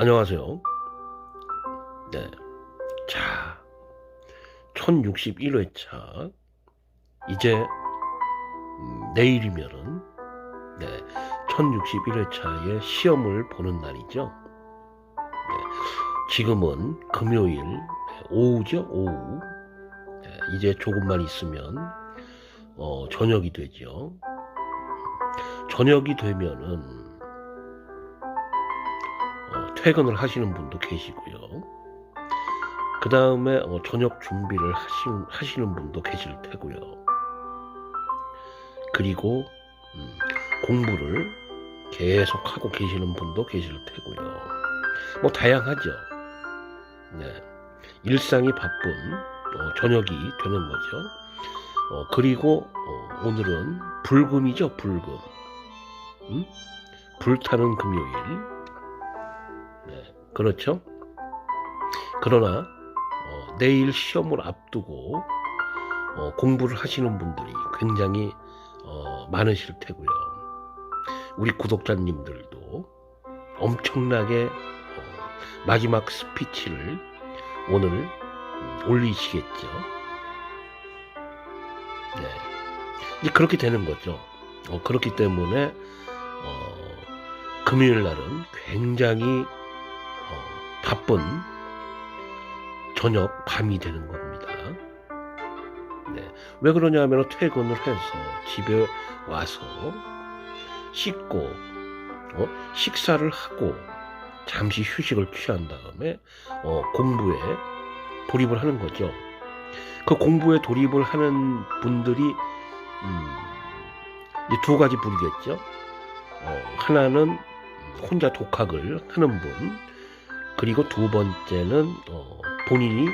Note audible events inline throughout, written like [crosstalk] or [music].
안녕하세요. 네. 자, 1061회차. 이제, 음, 내일이면은, 네. 1061회차의 시험을 보는 날이죠. 네. 지금은 금요일 오후죠, 오후. 네. 이제 조금만 있으면, 어, 저녁이 되죠. 저녁이 되면은, 어, 퇴근을 하시는 분도 계시고요. 그 다음에 어, 저녁 준비를 하시는, 하시는 분도 계실 테고요. 그리고 음, 공부를 계속 하고 계시는 분도 계실 테고요. 뭐 다양하죠. 네. 일상이 바쁜 어, 저녁이 되는 거죠. 어, 그리고 어, 오늘은 불금이죠, 불금. 음? 불타는 금요일. 네, 그렇죠. 그러나 어, 내일 시험을 앞두고 어, 공부를 하시는 분들이 굉장히 어, 많으실 테고요. 우리 구독자님들도 엄청나게 어, 마지막 스피치를 오늘 음, 올리시겠죠. 네. 이제 그렇게 되는 거죠. 어, 그렇기 때문에 어, 금요일 날은 굉장히 어, 바쁜 저녁 밤이 되는 겁니다. 네. 왜 그러냐면 퇴근을 해서 집에 와서 씻고 어, 식사를 하고 잠시 휴식을 취한 다음에 어, 공부에 돌입을 하는 거죠. 그 공부에 돌입을 하는 분들이 음, 두 가지 부류겠죠. 어, 하나는 혼자 독학을 하는 분, 그리고 두 번째는 어, 본인이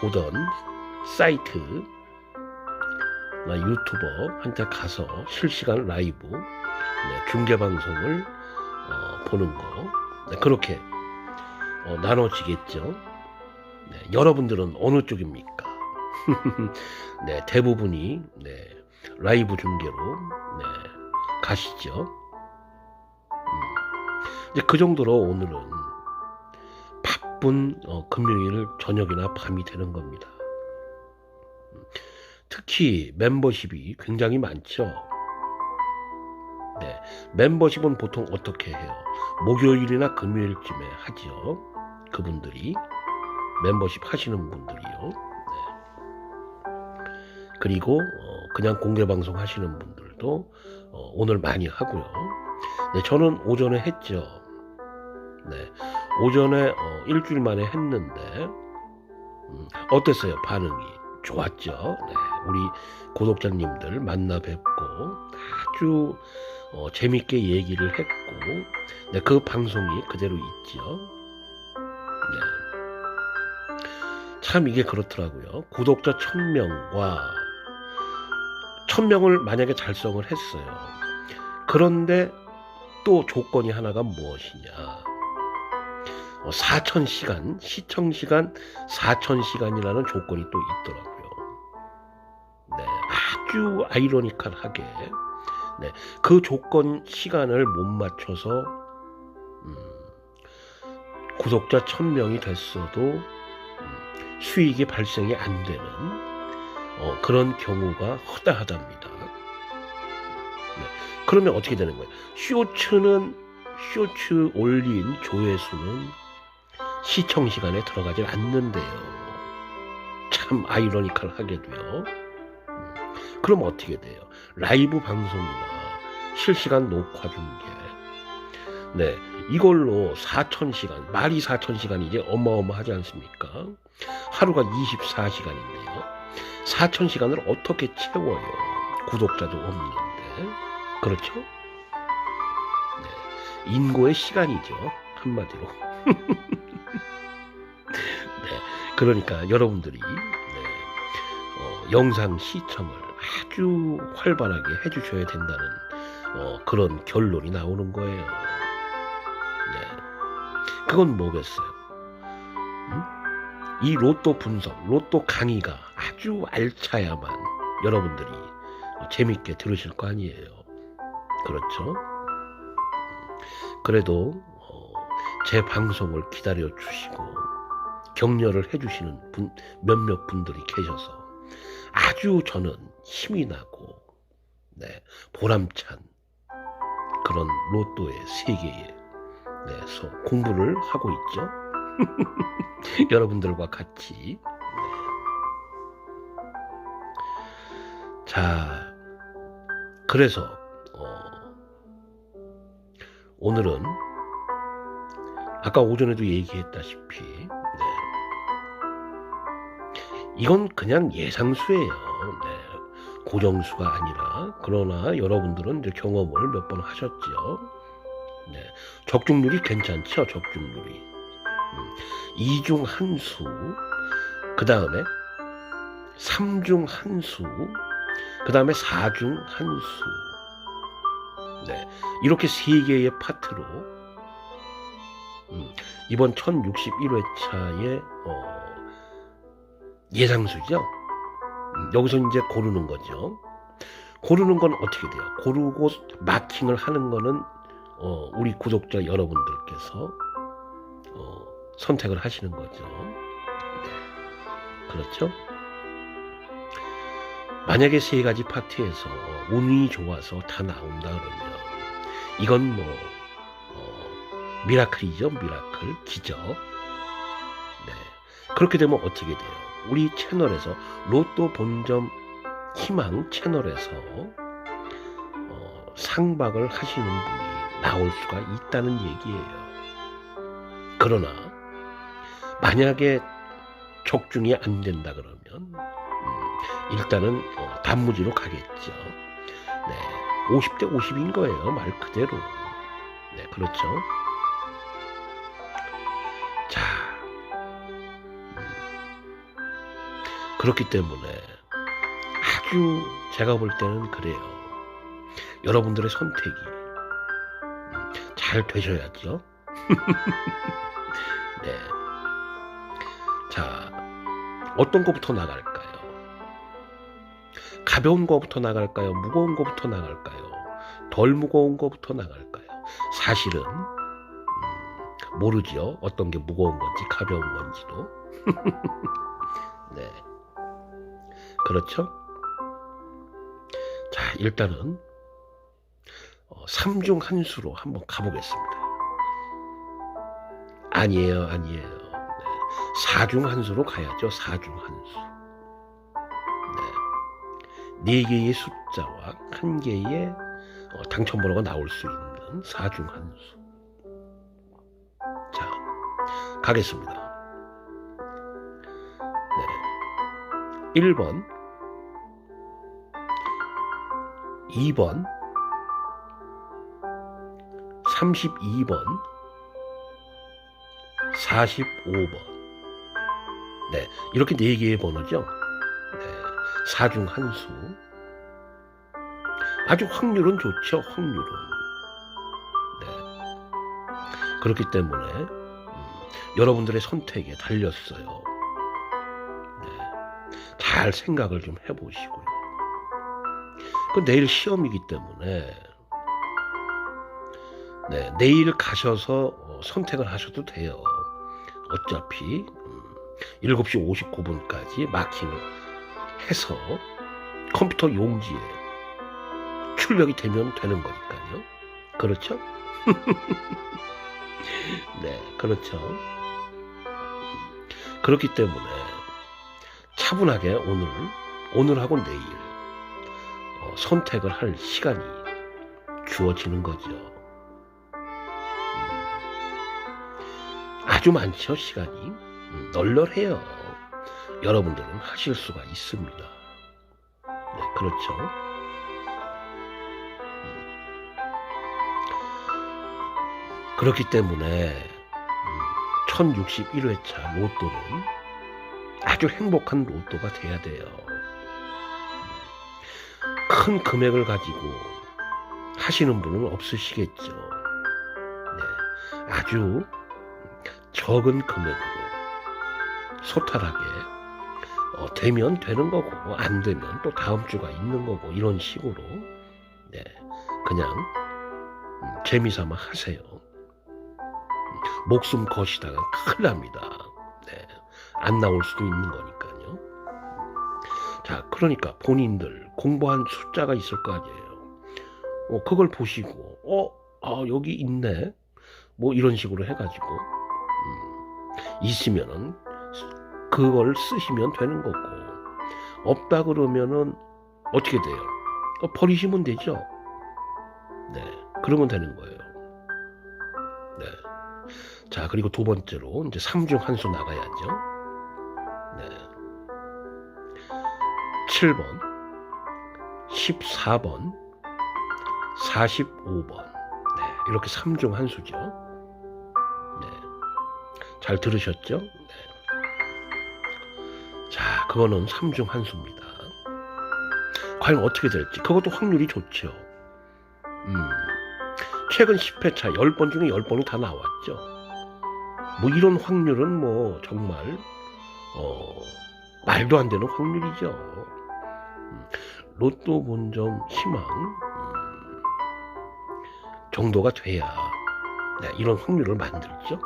보던 사이트, 나 유튜버한테 가서 실시간 라이브 네, 중계 방송을 어, 보는 거 네, 그렇게 어, 나눠지겠죠. 네, 여러분들은 어느 쪽입니까? [laughs] 네, 대부분이 네, 라이브 중계로 네, 가시죠. 음, 이제 그 정도로 오늘은 바쁜 어, 금요일 저녁이나 밤이 되는 겁니다. 음, 특히 멤버십이 굉장히 많죠. 네, 멤버십은 보통 어떻게 해요? 목요일이나 금요일쯤에 하죠. 그분들이 멤버십 하시는 분들이요. 네. 그리고 어, 그냥 공개 방송 하시는 분들도 어, 오늘 많이 하고요. 네, 저는 오전에 했죠. 네, 오전에 어, 일주일 만에 했는데 음, 어땠어요? 반응이 좋았죠. 네, 우리 구독자님들 만나 뵙고 아주 어, 재밌게 얘기를 했고, 네, 그 방송이 그대로 있죠. 네. 참 이게 그렇더라고요. 구독자 1000명과 1000명을 만약에 달성을 했어요. 그런데 또 조건이 하나가 무엇이냐. 4,000시간, 시청시간 4,000시간이라는 조건이 또 있더라고요. 네, 아주 아이러니컬하게 네, 그 조건 시간을 못 맞춰서 음, 구독자 1000명이 됐어도 음, 수익이 발생이 안 되는 어, 그런 경우가 허다하답니다. 네, 그러면 어떻게 되는 거예요? 쇼츠는 쇼츠 올린 조회수는 시청 시간에 들어가질 않는데요. 참 아이러니컬하게도요. 음, 그럼 어떻게 돼요? 라이브 방송이나 실시간 녹화 중계. 네, 이걸로 4,000시간, 말이 4,000시간이지 어마어마하지 않습니까? 하루가 24시간인데요. 4,000시간을 어떻게 채워요? 구독자도 없는데. 그렇죠? 네, 인고의 시간이죠. 한마디로. [laughs] 네, 그러니까 여러분들이 네, 어, 영상 시청을 아주 활발하게 해주셔야 된다는 어, 그런 결론이 나오는 거예요. 네. 그건 뭐겠어요? 음? 이 로또 분석, 로또 강의가 아주 알차야만 여러분들이 재밌게 들으실 거 아니에요. 그렇죠? 그래도 어, 제 방송을 기다려 주시고 격려를 해주시는 분, 몇몇 분들이 계셔서 아주 저는 힘이 나고 네, 보람찬 그런 로또의 세계에 네서 공부를 하고 있죠. [laughs] 여러분들과 같이. 네. 자, 그래서 어, 오늘은 아까 오전에도 얘기했다시피 네. 이건 그냥 예상수예요. 네. 고정수가 아니라 그러나 여러분들은 이제 경험을 몇 번 하셨죠. 네. 적중률이 괜찮죠. 적중률이 음. 이중 한 수, 그 다음에 삼중 한 수, 그 다음에 사중 한 수. 네. 이렇게 세 개의 파트로 음, 이번 1061회차의 어, 예상수죠. 음, 여기서 이제 고르는 거죠. 고르는 건 어떻게 돼요? 고르고 마킹을 하는 거는 어, 우리 구독자 여러분들께서 어, 선택을 하시는 거죠. 네. 그렇죠? 만약에 세 가지 파트에서 운이 좋아서 다 나온다 그러면 이건 뭐 어, 미라클이죠, 미라클 기적. 네. 그렇게 되면 어떻게 돼요? 우리 채널에서 로또 본점 희망 채널에서 어, 상박을 하시는 분이 나올 수가 있다는 얘기예요. 그러나 만약에 적중이 안 된다 그러면 음, 일단은 어, 단무지로 가겠죠. 네, 50대 50인 거예요. 말 그대로. 네, 그렇죠. 그렇기 때문에 아주 제가 볼 때는 그래요. 여러분들의 선택이 음, 잘 되셔야죠. [laughs] 네. 자, 어떤 거부터 나갈까요? 가벼운 거부터 나갈까요? 무거운 거부터 나갈까요? 덜 무거운 거부터 나갈까요? 사실은 음, 모르죠. 어떤 게 무거운 건지 가벼운 건지도. [laughs] 네. 그렇죠? 자, 일단은 어, 3중 한 수로 한번 가보겠습니다. 아니에요, 아니에요. 네. 4중 한 수로 가야죠. 4중 한 수. 네. 네 개의 숫자와 한 개의 어, 당첨번호가 나올 수 있는 4중 한 수. 자, 가겠습니다. 1번, 2번, 32번, 45번. 네, 이렇게 네 개의 번호죠. 네, 4중 한 수. 아주 확률은 좋죠, 확률은. 네. 그렇기 때문에, 음, 여러분들의 선택에 달렸어요. 네. 잘 생각을 좀 해보시고요. 그 내일 시험이기 때문에, 네, 내일 가셔서 어, 선택을 하셔도 돼요. 어차피 음, 7시 59분까지 마킹을 해서 컴퓨터 용지에 출력이 되면 되는 거니까요. 그렇죠? [laughs] 네, 그렇죠. 그렇기 때문에 차분하게 오늘, 오늘하고 내일 어, 선택을 할 시간이 주어지는 거죠. 아주 많죠, 시간이. 음, 널널해요. 여러분들은 하실 수가 있습니다. 네, 그렇죠. 음. 그렇기 때문에 음, 1061회차 로또는 아주 행복한 로또가 돼야 돼요. 음, 큰 금액을 가지고 하시는 분은 없으시겠죠. 네, 아주 적은 금액으로 소탈하게 어, 되면 되는 거고 안 되면 또 다음 주가 있는 거고 이런 식으로 네 그냥 음, 재미삼아 하세요. 음, 목숨 거시다가 큰일 납니다. 네. 안 나올 수도 있는 거니까요. 자, 그러니까 본인들 공부한 숫자가 있을 거 아니에요. 어, 그걸 보시고, 어, 아, 여기 있네. 뭐 이런 식으로 해가지고, 음, 있으면은, 그걸 쓰시면 되는 거고, 없다 그러면은, 어떻게 돼요? 어, 버리시면 되죠? 네. 그러면 되는 거예요. 네. 자, 그리고 두 번째로, 이제 3중 한 수 나가야죠. 네. 7번, 14번, 45번. 네, 이렇게 3중 한 수죠. 네. 잘 들으셨죠? 네. 자, 그거는 3중 한 수입니다. 과연 어떻게 될지. 그것도 확률이 좋죠. 음. 최근 10회 차 10번 중에 10번이 다 나왔죠. 뭐 이런 확률은 뭐 정말 어, 말도 안 되는 확률이죠. 음, 로또 본점 희망 음, 정도가 돼야 네, 이런 확률을 만들죠.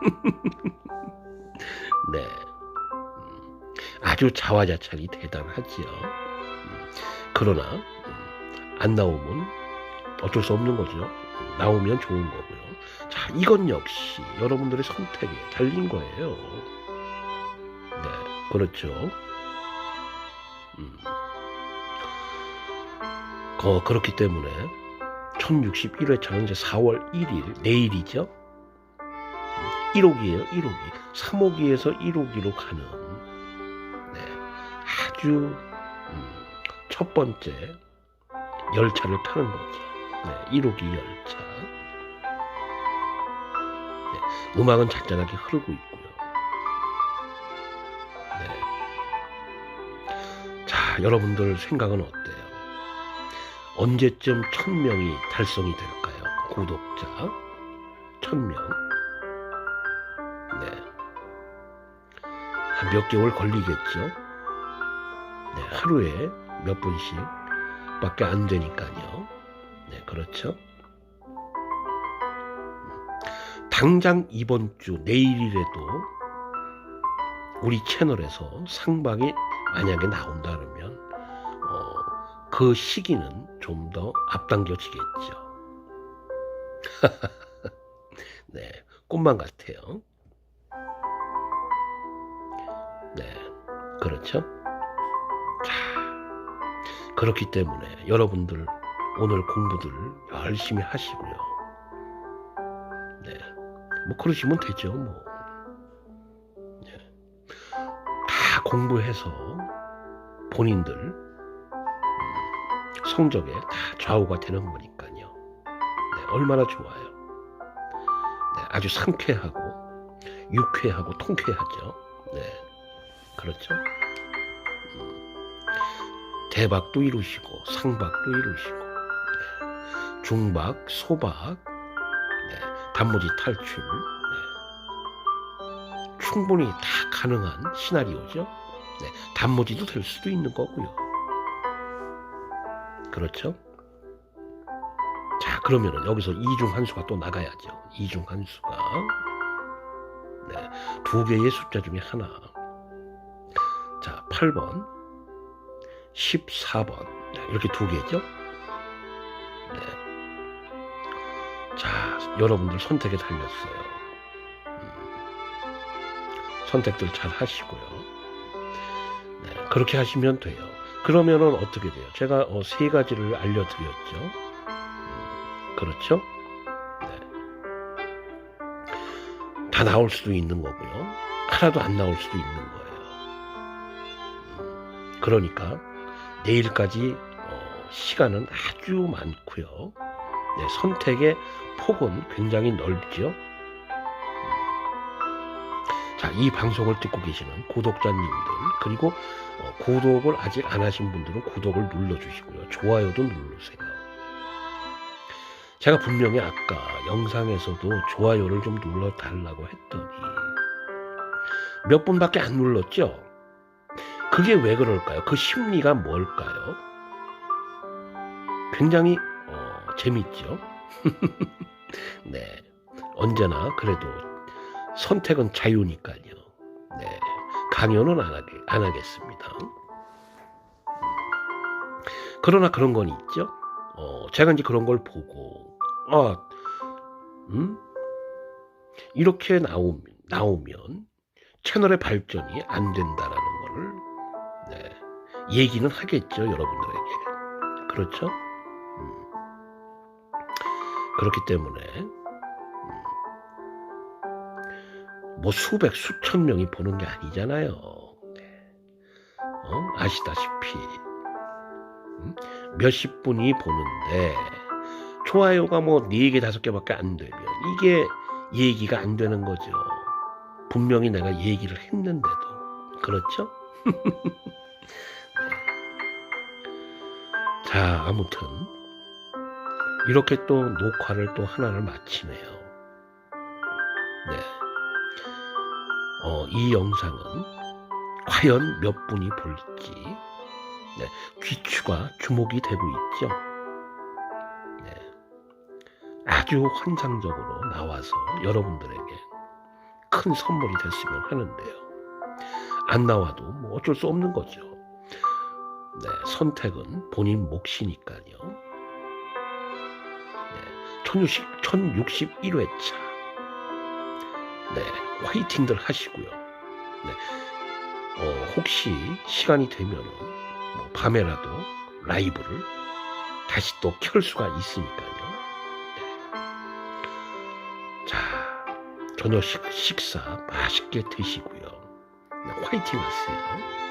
[laughs] 네, 음, 아주 자화자찬이 대단하지요. 음, 그러나 음, 안 나오면 어쩔 수 없는 거죠. 음, 나오면 좋은 거고요. 자, 이건 역시 여러분들의 선택에 달린 거예요. 네, 그렇죠. 음. 어, 그렇기 때문에 1061회 차는 이제 4월 1일 내일이죠. 1호기예요, 1호기. 3호기에서 1호기로 가는 네, 아주 음, 첫 번째 열차를 타는 거죠. 네, 1호기 열차. 네, 음악은 잔잔하게 흐르고 있고 여러분들 생각은 어때요? 언제쯤 천 명이 달성이 될까요? 구독자 천 명. 네. 한 몇 개월 걸리겠죠? 네, 하루에 몇 분씩 밖에 안 되니까요. 네, 그렇죠? 당장 이번 주 내일이라도 우리 채널에서 상방이 만약에 나온다 그러면 어, 그 시기는 좀 더 앞당겨지겠죠. [laughs] 네, 꿈만 같아요. 네, 그렇죠. 자, 그렇기 때문에 여러분들 오늘 공부들 열심히 하시고요. 네, 뭐 그러시면 되죠, 뭐. 공부해서 본인들 음, 성적에 다 좌우가 되는 거니까요. 네, 얼마나 좋아요. 네, 아주 상쾌하고 유쾌하고 통쾌하죠. 네, 그렇죠. 음, 대박도 이루시고 상박도 이루시고 네, 중박, 소박, 네, 단무지 탈출 네, 충분히 다 가능한 시나리오죠. 네, 단무지도 될 수도 있는 거고요. 그렇죠? 자, 그러면은 여기서 이중 한수가 또 나가야죠. 이중 한수가 네, 두 개의 숫자 중에 하나. 자, 8번, 14번 네, 이렇게 두 개죠. 네. 자, 여러분들 선택에 달렸어요. 음, 선택들 잘 하시고요. 네, 그렇게 하시면 돼요. 그러면은 어떻게 돼요? 제가 어, 세 가지를 알려드렸죠. 음, 그렇죠? 네. 다 나올 수도 있는 거고요. 하나도 안 나올 수도 있는 거예요. 음, 그러니까 내일까지 어, 시간은 아주 많고요. 네, 선택의 폭은 굉장히 넓죠. 자, 이 방송을 듣고 계시는 구독자님들, 그리고 어, 구독을 아직 안 하신 분들은 구독을 눌러주시고요. 좋아요도 누르세요. 제가 분명히 아까 영상에서도 좋아요를 좀 눌러달라고 했더니 몇 분밖에 안 눌렀죠? 그게 왜 그럴까요? 그 심리가 뭘까요? 굉장히 어, 재밌죠? [laughs] 네. 언제나 그래도 선택은 자유니까요. 네, 강요는 안, 하게, 안 하겠습니다. 그러나 그런 건 있죠. 어, 제가 이제 그런 걸 보고, 아, 음? 이렇게 나오면, 나오면 채널의 발전이 안 된다라는 거를, 네, 얘기는 하겠죠, 여러분들에게. 그렇죠? 음. 그렇기 때문에, 뭐 수백, 수천 명이 보는 게 아니잖아요. 네. 어? 아시다시피. 음? 몇십 분이 보는데, 좋아요가 뭐 4개, 5개밖에 안 되면, 이게 얘기가 안 되는 거죠. 분명히 내가 얘기를 했는데도. 그렇죠? [laughs] 자, 아무튼 이렇게 또 녹화를 또 하나를 마치네요. 네. 어, 이 영상은 과연 몇 분이 볼지 네, 귀추가 주목이 되고 있죠. 네. 아주 환상적으로 나와서 여러분들에게 큰 선물이 됐으면 하는데요. 안 나와도 뭐 어쩔 수 없는 거죠. 네, 선택은 본인 몫이니까요. 네, 1060, 1061회차. 네, 화이팅들 하시고요. 네, 어, 혹시 시간이 되면은 뭐 밤에라도 라이브를 다시 또 켤 수가 있으니까요. 네. 자, 저녁 식, 식사 맛있게 드시고요. 네, 화이팅 하세요.